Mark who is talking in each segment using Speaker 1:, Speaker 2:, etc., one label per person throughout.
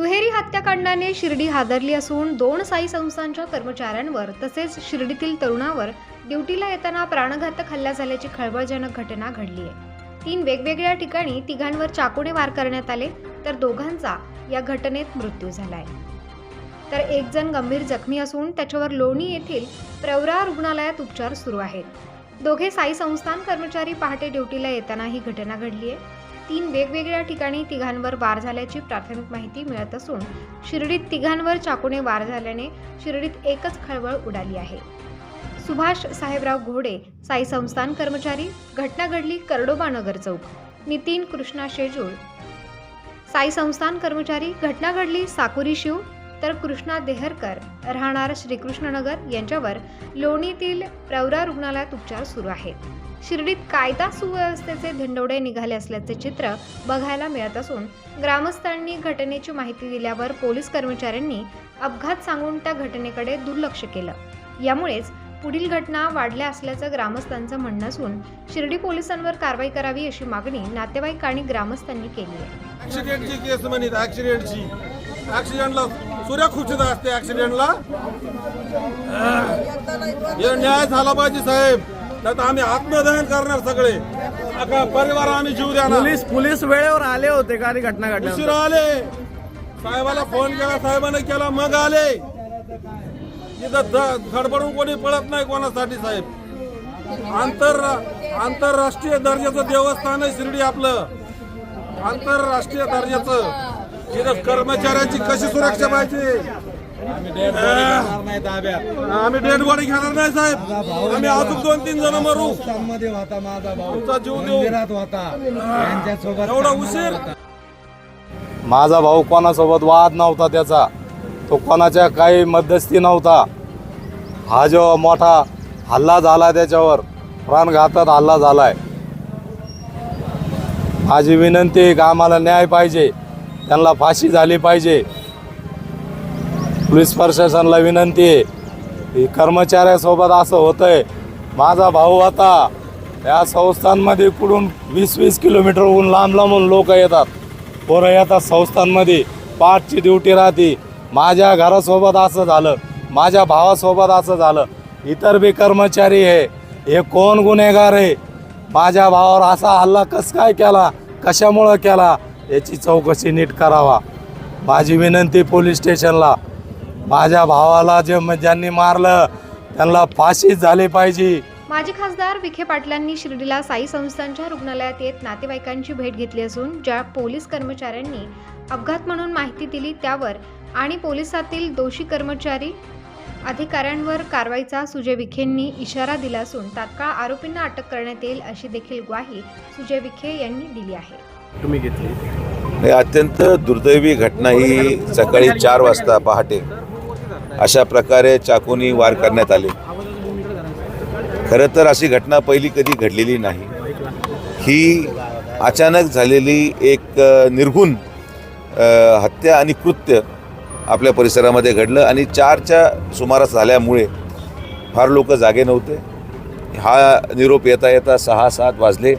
Speaker 1: दुहेरी हत्याकांडाने शिर्डी हादरली असून दोन साई संस्थांच्या कर्मचाऱ्यांवर तसेच शिर्डीतील तरुणावर ड्युटीला येताना प्राणघातक हल्ला झाल्याची खळबळजनक घटना घडली आहे. तीन वेगवेगळ्या ठिकाणी तिघांवर चाकूने वार करण्यात आले तर दोघांचा या घटनेत मृत्यू झालाय. तर एक जण गंभीर जखमी असून त्याच्यावर लोणी येथील प्रवरा रुग्णालयात उपचार सुरू आहेत. दोघे साई संस्थान कर्मचारी पहाटे ड्युटीला येताना ही घटना घडली आहे. तीन वेगवेगळ्या ठिकाणी तिघांवर वार झाल्याची प्राथमिक माहिती मिळत असून शिर्डीत तिघांवर चाकूने वार झाल्याने शिर्डीत एकच खळबळ उडाली आहे. सुभाष साहेबराव घोडे साई संस्थान कर्मचारी घटना घडली करडोबानगर चौक. नितीन कृष्णा शेजूळ. साई संस्थान कर्मचारी घटना घडली साकुरी शिव तर कृष्णा देहरकर राहणार श्रीकृष्णनगर यांच्यावर लोणीतील प्रवरा रुग्णालयात उपचार सुरू आहेत. शिर्डीत कायदा सुव्यवस्थेचे धिंडोडे निघाले असल्याचे चित्र बघायला मिळत असून ग्रामस्थांनी घटनेची माहिती दिल्यावर पोलीस कर्मचाऱ्यांनी अपघात सांगून त्या घटनेकडे दुर्लक्ष केलं. यामुळेच पुढील घटना वाढल्या असल्याचं ग्रामस्थांचं म्हणणं असून शिर्डी पोलिसांवर कारवाई करावी अशी मागणी नातेवाईक आणि ग्रामस्थांनी केली आहे.
Speaker 2: सूर्या खुशीत असते ऍक्सिडेंटला हे न्याय झाला पाहिजे साहेब. नाही तर आम्ही आत्मदहन करणार सगळे. परिवार आम्ही जीव देणार.
Speaker 3: पोलीस पोलीस वेळेवर आले होते का ती घटना घडल्यानंतर
Speaker 2: उशिरा आले. साहेबाला फोन केला साहेबाने केला मग आले. तिथं ध- धडपडून कोणी पळत नाही कोणासाठी साहेब. आंतर आंतरराष्ट्रीय दर्जाचं देवस्थान आहे शिर्डी आपलं. आंतरराष्ट्रीय दर्जाचं. तिथं कर्मचाऱ्यांची कशी सुरक्षा पाहिजे? आम्ही डेड बॉडी घेणार नाही साहेब. आम्ही अजून दोन तीन जण मरू.
Speaker 4: मध्ये होता माझा भाऊ.
Speaker 2: जीव देऊ.
Speaker 4: होता. यांच्यासोबत
Speaker 2: एवढा उशीर?
Speaker 5: माझा भाऊ कोणासोबत वाद नव्हता त्याचा. तो कोणाच्या काही मध्यस्थी नव्हता. हा जो मोठा हल्ला झाला त्याच्यावर प्राणघातक हल्ला झालाय. माझी विनंती आहे की आम्हाला न्याय पाहिजे. त्यांना फाशी झाली पाहिजे. पोलीस प्रशासनाला विनंती आहे. की कर्मचाऱ्यासोबत असं होतंय. माझा भाऊ आता या संस्थांमध्ये कुठून वीस वीस किलोमीटरहून लांब लांबून लोक येतात. पोरं येतात संस्थांमध्ये. पाठची ड्युटी राहते. माझ्या घरासोबत असं झालं. माझ्या भावासोबत असं झालं. इतर बी कर्मचारी आहे. हे कोण गुन्हेगार आहे? माझ्या भावावर असा हल्ला कस काय केला? कशामुळं केला? याची चौकशी नीट करावा. माझी विनंती पोलीस स्टेशनला माझ्या भावाला जे ज्यांनी मारलं त्यांना फाशी झाली पाहिजे.
Speaker 1: माजी खासदार विखे पाटलांनी शिर्डीला साई संस्थांच्या रुग्णालयात येत नातेवाईकांची भेट घेतली असून ज्या पोलीस कर्मचाऱ्यांनी अपघात म्हणून माहिती दिली त्यावर आणि पोलिसातील दोषी कर्मचारी अधिकाऱ्यांवर कारवाईचा सुजय विखेंनी इशारा दिला असून तात्काळ आरोपींना अटक करण्यात येईल अशी देखील ग्वाही सुजय विखे यांनी दिली आहे.
Speaker 3: तुम्ही घेतली?
Speaker 6: अत्यंत दुर्दैवी घटना ही सकाळी चार वाजता पहाटे. अशा प्रकारे चाकूनी वार करण्यात आले. खरं तर अशी घटना पहिली कधी घडलेली नाही. ही अचानक झालेली एक निर्गुण हत्या आणि कृत्य आपल्या परिसरामध्ये घडलं आणि चारच्या सुमारास झाल्यामुळे फार लोक जागे नव्हते. हा निरोप येता येता सहा सात वाजले.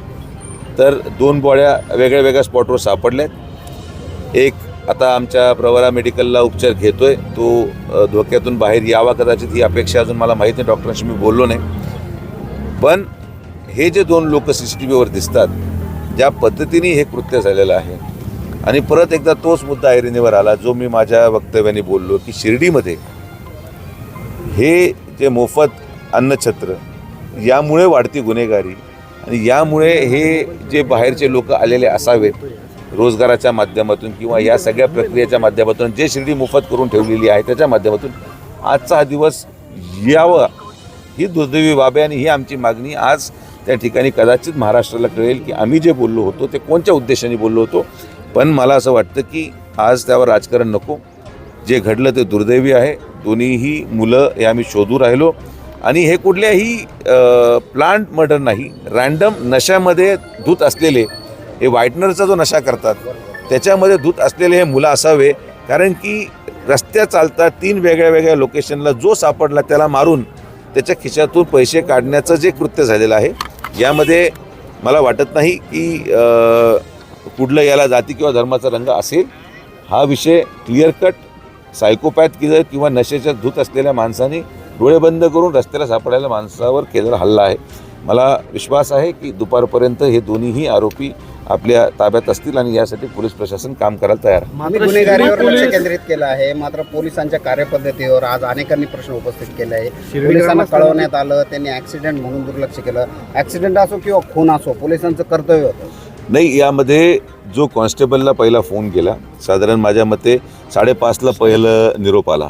Speaker 6: तर दोन बॉड्या वेगळ्या वेगळ्या स्पॉटवर सापडल्यात. एक आता आमच्या प्रवरा मेडिकलला उपचार घेतो आहे तो धोक्यातून बाहेर यावा कदाचित ही अपेक्षा अजून मला माहीत नाही. डॉक्टरांशी मी बोललो नाही. पण हे जे दोन लोक सी सी टी व्हीवर दिसतात ज्या पद्धतीने हे कृत्य झालेलं आहे आणि परत एकदा तोच मुद्दा ऐरणीवर आला जो मी माझ्या वक्तव्याने बोललो की शिर्डीमध्ये हे जे मोफत अन्नछत्र यामुळे वाढती गुन्हेगारी आणि यामुळे हे जे बाहेरचे लोक आलेले असावेत रोजगाराच्या माध्यमातून किंवा या सगळ्या प्रक्रियेच्या माध्यमातून जे शिर्डी मोफत करून ठेवलेली आहे त्याच्या माध्यमातून आजचा हा दिवस यावा ही दुर्दैवी बाब आहे आणि ही आमची मागणी आज त्या ठिकाणी कदाचित महाराष्ट्राला कळेल की आम्ही जे बोललो होतो ते कोणत्या उद्देशाने बोललो होतो. पण मला असं वाटतं की आज त्यावर राजकारण नको. जे घडलं ते दुर्दैवी आहे. दोन्हीही मुलं हे आम्ही शोधू राहिलो. आणि हे कुठल्याही प्लांट मर्डर नाही. रँडम नशामध्ये धूत असलेले हे व्हाईटनरचा जो नशा करतात त्याच्यामध्ये धूत असलेले हे मुलं असावे. कारण की रस्त्या चालता तीन वेगळ्या वेगळ्या लोकेशनला जो सापडला त्याला मारून त्याच्या खिशातून पैसे काढण्याचं जे कृत्य झालेलं आहे यामध्ये मला वाटत नाही की पुढलं कुठलं याला जाती किंवा धर्माचा रंग असेल. हा विषय क्लिअर कट सायकोपॅथ किंवा नशेच्या धूत असलेल्या माणसाने डोळे बंद करून रस्त्याला सापडायला माणसावर केलेला हल्ला आहे. मला विश्वास आहे की दुपारपर्यंत हे दोन्हीही आरोपी आपल्या ताब्यात असतील आणि यासाठी पोलीस प्रशासन काम करायला तयार आहे.
Speaker 7: आम्ही गुन्हेगारीवर लक्ष केंद्रित केलं आहे. मात्र पोलिसांच्या कार्यपद्धतीवर आज अनेकांनी प्रश्न उपस्थित केले आहे. पोलिसांना कळवण्यात आलं त्यांनी ऍक्सिडेंट म्हणून दुर्लक्ष केलं. ऍक्सिडेंट असो किंवा खून असो पोलिसांचं कर्तव्य होतं.
Speaker 6: नाही यामध्ये जो कॉन्स्टेबलला पहिला फोन केला साधारण माझ्या मते साडेपाचला पहिलं निरोप आला.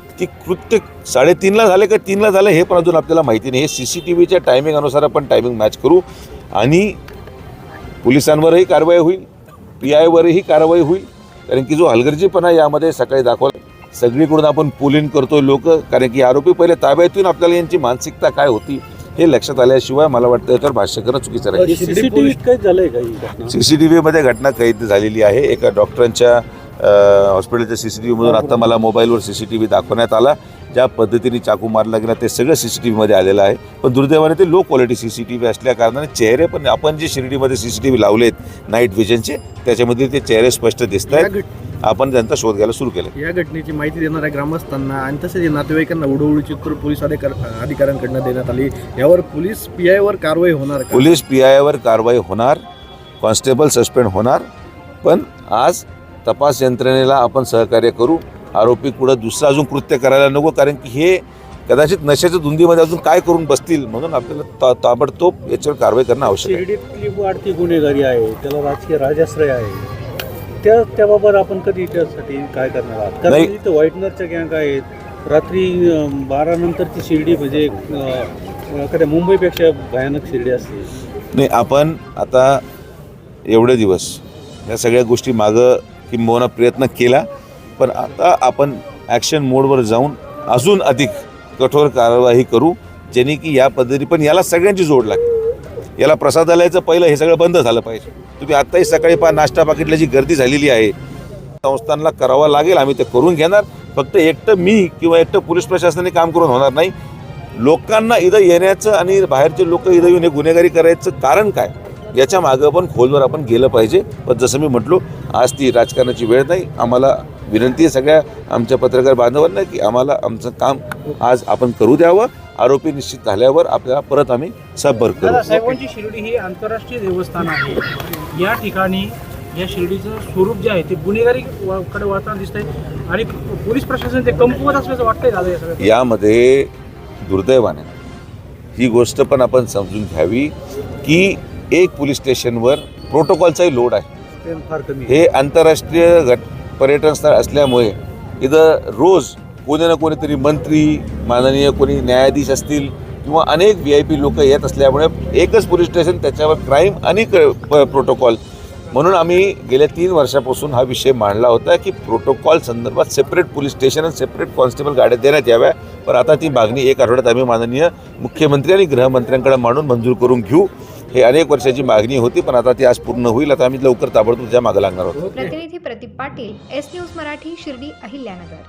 Speaker 6: ती कृत्य साडेतीनला झाले का तीनला झालं हे पण अजून आपल्याला माहिती नाही. हे सी सी टी व्हीच्या टायमिंग अनुसार आपण टायमिंग मॅच करू आणि पोलिसांवरही कारवाई होईल पी आयवरही कारवाई होईल. कारण की जो हलगर्जीपणा यामध्ये सकाळी दाखवला. सगळीकडून आपण पोलिंग करतोय लोक. कारण की आरोपी पहिले ताब्यात येऊन आपल्याला यांची मानसिकता काय होती हे लक्षात आल्याशिवाय मला वाटतं याच्यावर भाष्य करणं चुकीचं राहील.
Speaker 8: सीसीटीव्ही काही झालंय का घटना?
Speaker 6: सी सी टी व्हीमध्ये घटना कैद झालेली आहे. एका डॉक्टरांच्या हॉस्पिटलच्या सी सी टी व्हीमधून आत्ता मला मोबाईलवर सी सी टी व्ही दाखवण्यात आला. ज्या पद्धतीने चाकू मारला गेला ते सगळं सी सी टी व्हीमध्ये आलेलं आहे. पण दुर्दैवाने ते low quality C C T V असल्या कारणाने चेहरे पण आपण जे शिर्डीमध्ये सी सी टी व्ही लावलेत नाईट व्हिजनचे त्याच्यामध्ये ते चेहरे स्पष्ट दिसत आहेत. आपण त्यांचा शोध घ्यायला सुरू केला.
Speaker 3: या घटनेची माहिती देणाऱ्या ग्रामस्थांना आणि तसेच नातेवाईकांना उडवडीची उत्तर पोलीस अधिकार अधिकाऱ्यांकडनं देण्यात आली. यावर पोलीस पी आयवर कारवाई होणार
Speaker 6: पोलीस पी आयवर कारवाई होणार. कॉन्स्टेबल सस्पेंड होणार. पण आज तपास यंत्रणेला आपण सहकार्य करू. आरोपी पुढं दुसरं अजून कृत्य करायला नको कारण की हे कदाचित नशेच्या धुंदीमध्ये अजून काय करून बसतील म्हणून आपल्याला ता ताबडतोब याच्यावर कारवाई करणं आवश्यक आहे.
Speaker 8: शिर्डीतली वाढती गुन्हेगारी आहे त्याला राजकीय राजाश्रय आहे त्या त्याबाबत आपण कधी त्यासाठी काय करणार आहात? कारण. इथं व्हाईटनरच्या गँग आहेत. रात्री बारा नंतरची शिर्डी म्हणजे एखाद्या मुंबईपेक्षा भयानक शिर्डी असते.
Speaker 6: नाही आपण आता एवढे दिवस या सगळ्या गोष्टी मागं किंबहुना प्रयत्न केला पण आता आपण ॲक्शन मोडवर जाऊन अजून अधिक कठोर कारवाई करू जेणे की या पद्धती पण याला सगळ्यांची जोड लागते याला प्रसादालयाचं पहिलं हे सगळं बंद झालं पाहिजे. तुम्ही आत्ताही सकाळी पहा नाश्ता पाकिटला जी गर्दी झालेली आहे संस्थांना करावा लागेल आम्ही ते करून घेणार. फक्त एकटं मी किंवा एकटं पोलीस प्रशासनाने काम करून होणार नाही. लोकांना इथं येण्याचं आणि बाहेरचे लोक इथं येऊन हे गुन्हेगारी करायचं कारण काय? याच्या मागं पण खोलवर आपण गेलं पाहिजे. पण जसं मी म्हटलो आज ती राजकारणाची वेळ नाही. आम्हाला विनंती आहे सगळ्या आमच्या पत्रकार बांधवांना की आम्हाला आमचं काम आज आपण करू द्यावं. आरोपी निश्चित झाल्यावर आपल्याला परत आम्ही सबभर करू.
Speaker 9: साहेबांची शिर्डी ही आंतरराष्ट्रीय देवस्थान आहे. या ठिकाणी या शिर्डीचं स्वरूप जे आहे ते गुन्हेगारी कडे वाटताना दिसतंय. आणि पोलीस प्रशासन ते कमकुवत असल्याचं वाटतंय दादा
Speaker 6: यामध्ये दुर्दैवाने ही गोष्ट पण आपण समजून घ्यावी की एक पोलीस स्टेशनवर प्रोटोकॉलचाही लोड
Speaker 8: आहे.
Speaker 6: हे आंतरराष्ट्रीय घट पर्यटन स्थळ असल्यामुळे इथं रोज कोणी ना कोणीतरी मंत्री माननीय कोणी न्यायाधीश असतील किंवा अनेक व्ही आय पी लोक येत असल्यामुळे एकच पोलीस स्टेशन त्याच्यावर क्राईम आणि प्रोटोकॉल म्हणून आम्ही गेल्या तीन वर्षापासून हा विषय मांडला होता की प्रोटोकॉल संदर्भात सेपरेट पोलीस स्टेशन आणि सेपरेट कॉन्स्टेबल गाड्या देण्यात याव्या. पण आता ती मागणी एक आठवड्यात आम्ही माननीय मुख्यमंत्री आणि गृहमंत्र्यांकडे मांडून मंजूर करून घेऊ. हे अनेक वर्षाची मागणी होती पण आता ती आज पूर्ण होईल. आता आम्ही लवकर ताबडतोब त्या मागे लागणार आहोत.
Speaker 1: प्रतिनिधी प्रदीप पाटील एस न्यूज मराठी शिर्डी अहिल्यानगर.